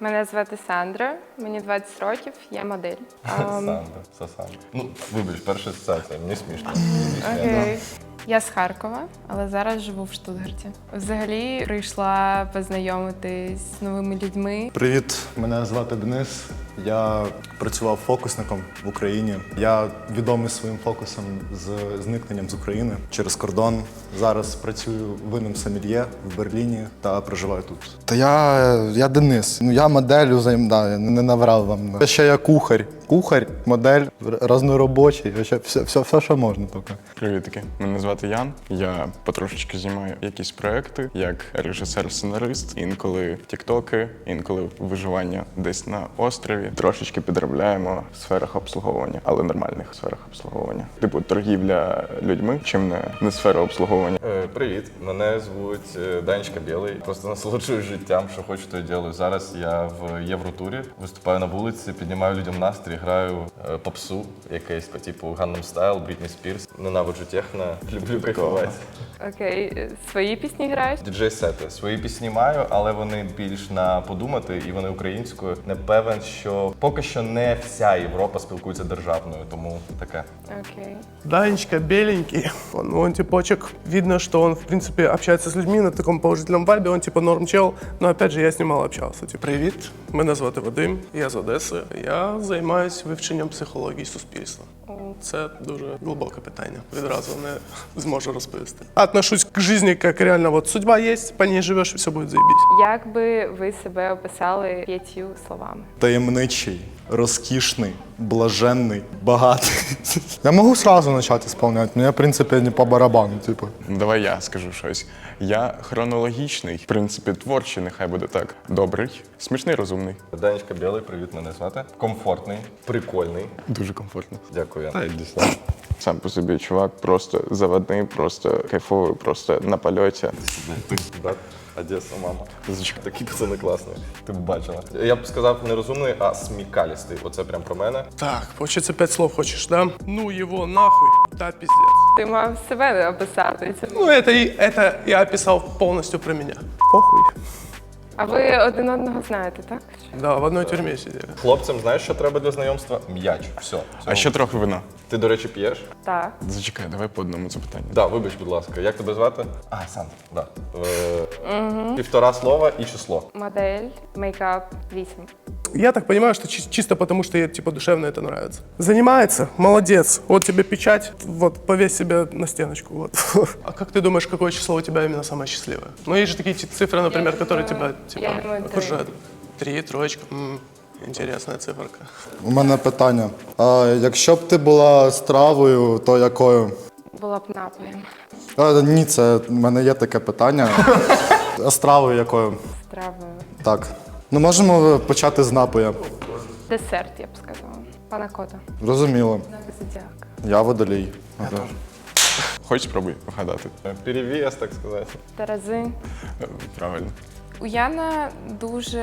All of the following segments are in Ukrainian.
Мене звати Сандра, мені 20 років, я модель. Ем, Сандра, це Сандра. Ну, вибач, перша асоціація, мені смішно. Окей. Я з Харкова, але зараз живу в Штутгарті. Взагалі прийшла познайомитись з новими людьми. Привіт, мене звати Денис. Я працював фокусником в Україні. Я відомий своїм фокусом з зникненням з України через кордон. Зараз працюю винним сомельє в Берліні та проживаю тут. Та я, я Денис. Ну я моделю займаю, да, не наврав вам. Ще я кухар. Кухар, модель, р- розноробочий, ще все, все, все, що можна тільки. Привітки, мене звати Ян. Я потрошечки знімаю якісь проекти як режисер-сценарист, інколи тіктоки, інколи виживання десь на острові. Трошечки підробляємо в сферах обслуговування, але нормальних сферах обслуговування. Типу торгівля людьми, чим не, не сфера обслуговування. Е, Привіт, мене звуть е, Данечка Білий. Просто насолоджуюсь життям, що хочу, то й ділаю. Зараз я в Євротурі виступаю на вулиці, піднімаю людям настрій, граю е, попсу якесь по типу Gangnam Style, Брітні Спірс. Ненавиджу техно, люблю кайфувати. Окей, е, свої пісні граєш? Діджей-сети. Свої пісні маю, але вони більш на подумати, і вони українською. Не певен, що поки що не вся Європа спілкується державною, тому таке. Окей. Данечка беленький, он, он типочек, видно, что он, в принципе, общается с людьми на таком положительном вайбе, он типа норм чел, но опять же я с ним мало общався. Типу, привіт, мене звати Вадим, я з Одеси. Я займаюся вивченням психології суспільства. Це дуже глибоке питання. Відразу не зможу розповісти. Отношусь к житті як реально, от судьба є, по ній живеш, все буде заєбісь. Як би ви себе описали п'ятью словами? Таємничий, розкішний, блаженний, багатий. Я можу сразу почати сповняти, мені, в принципі, не по барабану, типу. Давай я скажу щось. Я хронологічний, в принципі, творчий, нехай буде так. Добрий, смішний, розумний. Данечка Білий, привіт, мене звати. Комфортний, прикольний. Дуже комфортно. Дякую. Та йди сам. Сам по собі чувак, просто заводний, просто кайфовий, просто на польоті. Брат, Одеса, мама. Такі пацани класні. Ти б бачила. Я б сказав не розумний, а смікалістий. Оце прям про мене. Так, получается, пять слов хочешь, да? Ну его нахуй, да пиздец. Ти мав себе описати. Це- Ну это, и, это я описал полностью про меня. Похуй. А ви один одного знаєте, так? Да, в одній тюрмі сиділи. Хлопцям, знаєш, що треба для знайомства? М'яч. Все. А ще трохи вина. Ти, до речі, п'єш? Так. Зачекай, давай по одному запитанню. Да, вибач, будь ласка. Як тебе звати? А, сам. Да. Е, Півтора слова і число. Модель, мейкап, вісім. Я так понимаю, что чи- чисто потому, что ей типа душевно это нравится. Занимается, молодец. Вот тебе печать, вот повесь себе на стеночку. Вот. А как ты думаешь, какое число у тебя именно самое счастливое? Ну есть же такие ти- цифры, например, которые тебя типа я думаю, три. окружают. Три, троечка. М, Интересная циферка. У мене питання. А якщо б ти була стравою, то якою? Була б напоєм. А, ні, це в мене є таке питання. А стравою якою? Стравою. Так. Ну можемо почати з напоя. Десерт, я б сказала. Панакота. Розуміло. Зодіак. Я водолій. Ага. Хочеш спробуй вгадати. Е, Перевіз, так сказати. Терези. Е, Правильно. У Яна дуже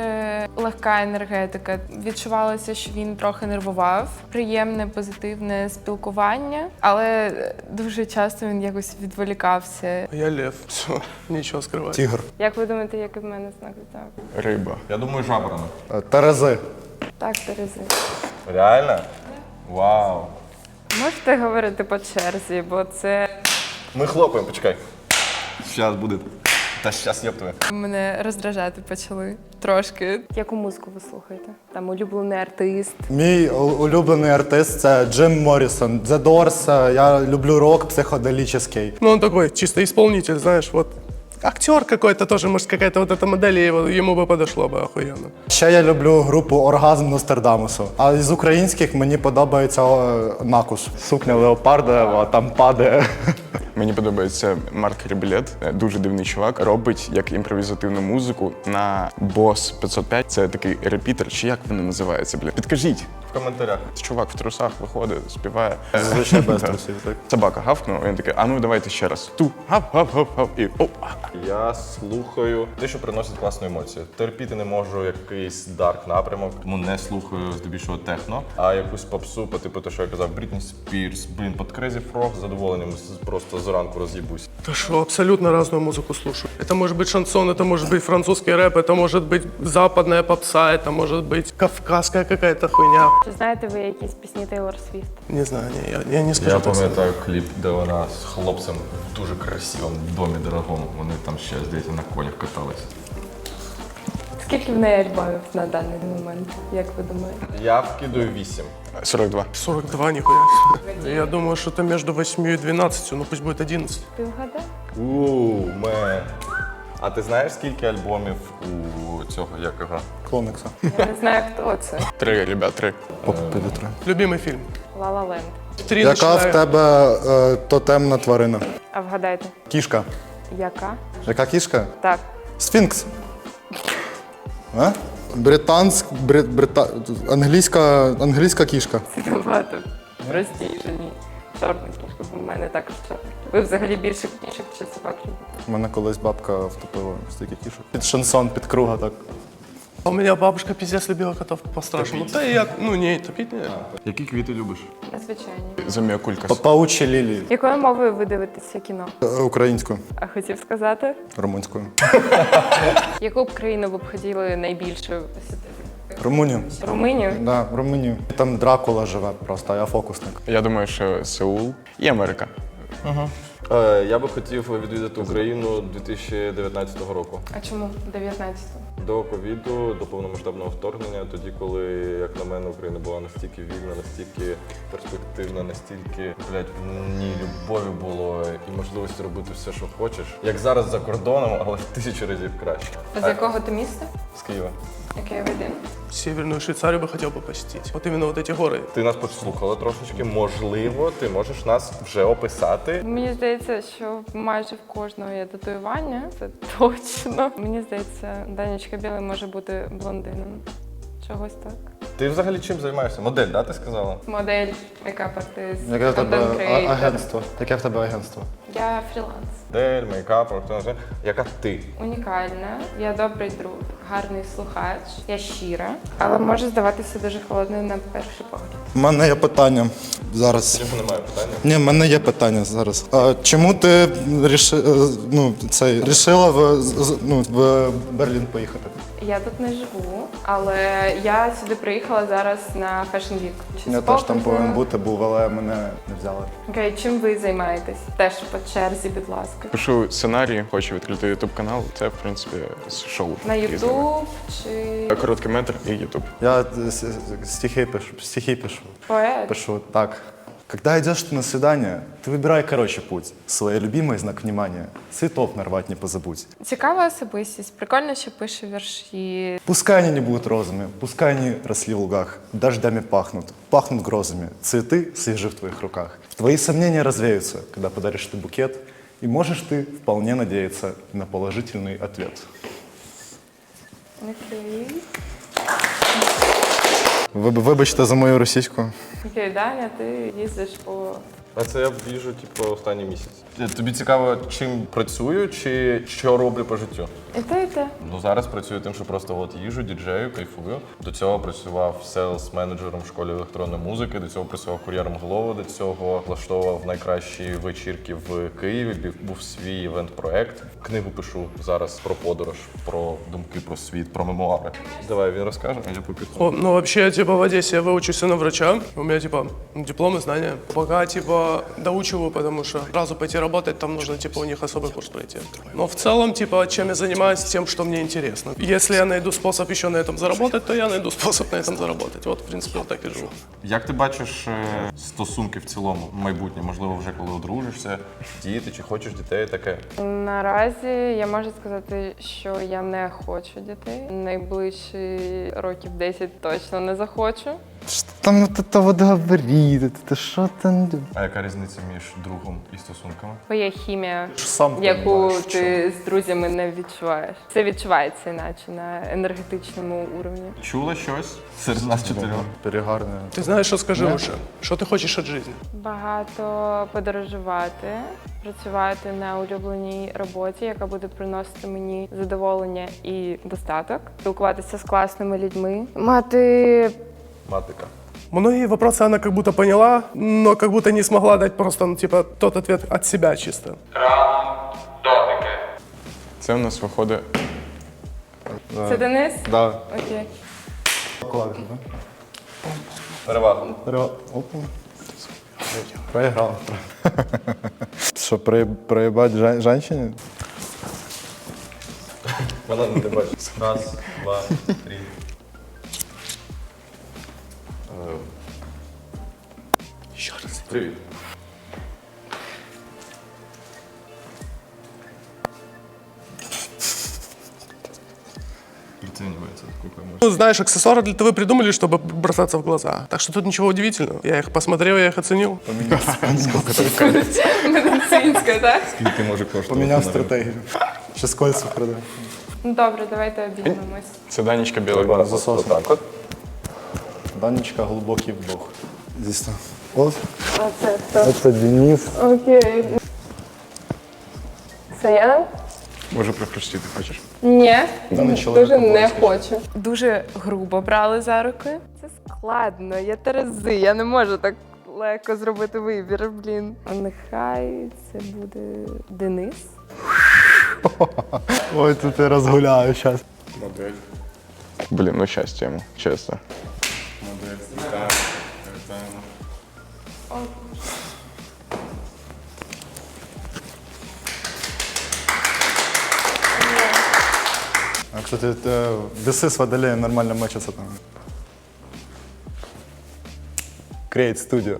легка енергетика. Відчувалося, що він трохи нервував. Приємне, позитивне спілкування, але дуже часто він якось відволікався. Я лев. Все, нечего скрывать. Тігр. Як ви думаєте, який в мене знак зодіаку? Риба. Я думаю, жабрами. Е, Терези. Так, Терези. Реально? Вау. Можете говорити по черзі, бо це Ми хлопаємо, почекай. Зараз буде. Та щас твоє. мене роздражати почали трошки. Яку музику ви слухаєте? Там улюблений артист. Мій улюблений артист це Джим Моррісон. The Doors. Я люблю рок психоделічний. Ну він такий чистий исполнитель, знаєш, вот Актер какой-то тоже, может, какая-то вот эта модель, его- ему бы подошло бы охуенно. Ще я люблю групу Оргазм Ностердамусу. А з українських мені подобається е, Накус. Сукня леопарда, там падає. Мені подобається Марк Ребілет, Е, дуже дивний чувак. Робить як імпровізативну музику на Boss 505. Це такий репітер, чи як вони називаються, бля? Підкажіть в в коментарях. Чувак в трусах виходить, співає. Зазвичай без трусів, так. Собака гавкнула, він такий, а ну давайте ще раз. Ту, гав, гав, гав, гав, і оп. Я слухаю те, що приносить класну емоцію. Терпіти не можу якийсь дарк напрямок, тому не слухаю здебільшого техно, а якусь попсу, по типу те, що я казав, Брітні Спірс, блін, під Crazy Frog з задоволенням з- просто зранку роз'їбусь. Да что, абсолютно разную музыку слушаю. Это может быть шансон, это может быть французский рэп, это может быть западная попса, это может быть кавказская какая-то хуйня. Чи знаєте ви якісь пісні Тейлор Свіфт? Не знаю, не, я, я не скажу Я так. пам'ятаю кліп, де вона з хлопцем в дуже красивому домі дорогому. Вони там ще здається на конях каталися. Скільки в неї альбомів на даний момент, як ви думаєте? Я вкидаю 8. 42. 42 нихуя. Я думаю, что это между 8 и 12, ну пусть будет 11. Ти вгадав? Ууу, мен. А ти знаєш, скільки альбомів у цього як його? Клоникса. Я не знаю, хто це. Три, ребят, три. Поки повітря. Любимый фильм. La La Land. Три Яка в тебе е, тотемна тварина? А вгадайте, Кішка. яка? Яка кішка? Так. Сфінкс. А? Британськ, брит, брита, англійська, англійська кішка. Це набагато простіше, ні. Чорна кішка, в мене також чорна. Ви взагалі більше кішок чи собак любите? У мене колись бабка втопила в стільки кішок. Під шансон, під круга так. У меня бабушка пиздец любила котов по-страшному. Да и я, ну не, топить не. Які квіти любиш? Незвичайні. Заміокулька. Па- Паучі лілії. Якою мовою ви дивитеся кіно? Е, Українською, А хотів сказати, румунською. яку б країну ви б хотіли найбільше посетити? Румунію. Румунію? Да, Румунію. Там Дракула живе просто, а я фокусник. Я думаю, що Сеул і Америка. Е, я би хотів відвідати Україну 2019 року. А чому 19-го? До ковіду, до повномасштабного вторгнення, тоді, коли, як на мене, Україна була настільки вільна, настільки перспективна, настільки блядь, в ній любові було і можливості робити все, що хочеш. Як зараз за кордоном, але в тисячу разів краще. А з якого ти міста? З Києва. Яке ви один? Северную Швейцарию бы хотел бы посетить. Вот именно вот эти горы. Ти нас послухала трошечки. Можливо, ти можеш нас вже описати. Мені здається, що майже в кожного є татуювання. Це точно. Мені здається, Данечка Білий може бути блондином. Чогось так. Ти взагалі чим займаєшся? Модель, да, ти сказала? Модель, яка партизм. Яке в тебе агентство? Яке в тебе агентство? Я фріланс. Модель, мейкап, хто не знає. Яка ти? Унікальна, я добрий друг, гарний слухач, я щира, але може здаватися дуже холодною на перший погляд. У мене є питання зараз. Чому немає питання? Ні, в мене є питання зараз. А, чому ти ріши, е, ну, цей, рішила в, з- ну, в Берлін поїхати? Я тут не живу, але я сюди приїхала зараз на Fashion Week. Чи Я теж там повинен бути, був, але мене не взяли. Окей, чим ви займаєтесь? Теж черзі, будь ласка. Пишу сценарії, хочу відкрити ютуб канал. Це, в принципі, шоу. На. Ютуб чи Короткий метр і Ютуб. Я е, стихи пишу, стихи пишу. поет? Пишу так. Когда идешь ты на свидание, ты выбирай короче путь. Свой любимый знак внимания. Цветов нарвать не позабудь. Цікава особистість. Прикольно, що пише вірші. Пускай они не будут розами, пускай они росли в лугах, дождями пахнут, пахнут грозами, цветы свежи в твоих руках. Твои сомнения развеются, когда подаришь ты букет, и можешь ты вполне надеяться на положительный ответ. Окей. Виб- Вибачте за мою російську. Окей, Даня, ти їздиш по А це я біжу, типу, останній місяць. Тобі цікаво, чим працюю чи що роблю по життю? і те, і те. Ну зараз працюю тим, що просто от їжу, діджею, кайфую. До цього працював селс менеджером в школі електронної музики. До цього працював кур'єром голови. До цього влаштовував найкращі вечірки в Києві. Бі- Був свій івент-проект. Книгу пишу зараз про подорож, про думки про світ, про мемуари. Давай він розкаже, а я поки. О, ну вообще, типа, в Одессе я выучился на врача. У меня, типа, диплом и знания. Пока, типа, доучиваю, потому что сразу пойти работать, там нужно, типа, у них особый курс пройти. Но в целом, типа, чем я занимаюсь, тем, что мне интересно. Если я найду способ еще на этом заработать, то я найду способ на этом заработать. Вот, в принципе, вот так и живу. Як ти бачиш е, стосунки в цілому, майбутнє? Можливо, вже коли одружишся, діти, чи хочеш дітей, таке. Наразі я можу сказати, що я не хочу дітей. Найближчі років 10 точно не захочу. Що там от это вот говорит, это що там? А яка різниця між другом і стосунками? Твоя хімія, Сам яку ти з друзями не відчуваєш. Це відчувається іначе на енергетичному уровні. Чула щось серед нас чотирьох? Перегарне. Ти знаєш, що скажи лише? Що ти хочеш від життя? Багато подорожувати, працювати на улюбленій роботі, яка буде приносити мені задоволення і достаток, спілкуватися з класними людьми, мати Матика. Многие вопросы она как будто поняла, но как будто не смогла дать просто, ну, типа, тот ответ от себя чисто. Це у нас виходить це Денис. Да. Окей. Клавіш, да? Перевага. Пере- Опа. Проіграв. Що, при- проїбать жен-? Вона не бачить. Раз, два, три. Еще раз. Привіт. Приценивается, сколько можно. Ну, знаешь, аксессуары для ТВ придумали, чтобы бросаться в глаза. Так что тут ничего удивительного. Я их посмотрел, я их оценил. Медицинська, так? Скільки може коштувати? Поміняв на стратегію. Ще з кольців продав. Ну добре, давайте обіймемось. це Данічка білий. ринку? Засос. Отак от. Данечка глибокий вдох. Дійсно. От. Оце хто? Це Денис. Окей. Це я? Може прихрустіти хочеш? Ні, Даний чоловік дуже не обов'язково. хочу. Дуже грубо брали за руки. Це складно, я терези, я не можу так легко зробити вибір, блін. А нехай це буде Денис. Ой, тут я розгуляю зараз. Модель. Блін, ну щастя йому, чесно. Вітаємо. А, кстати, э, весы с водолеем нормально мочатся там. Create Studio.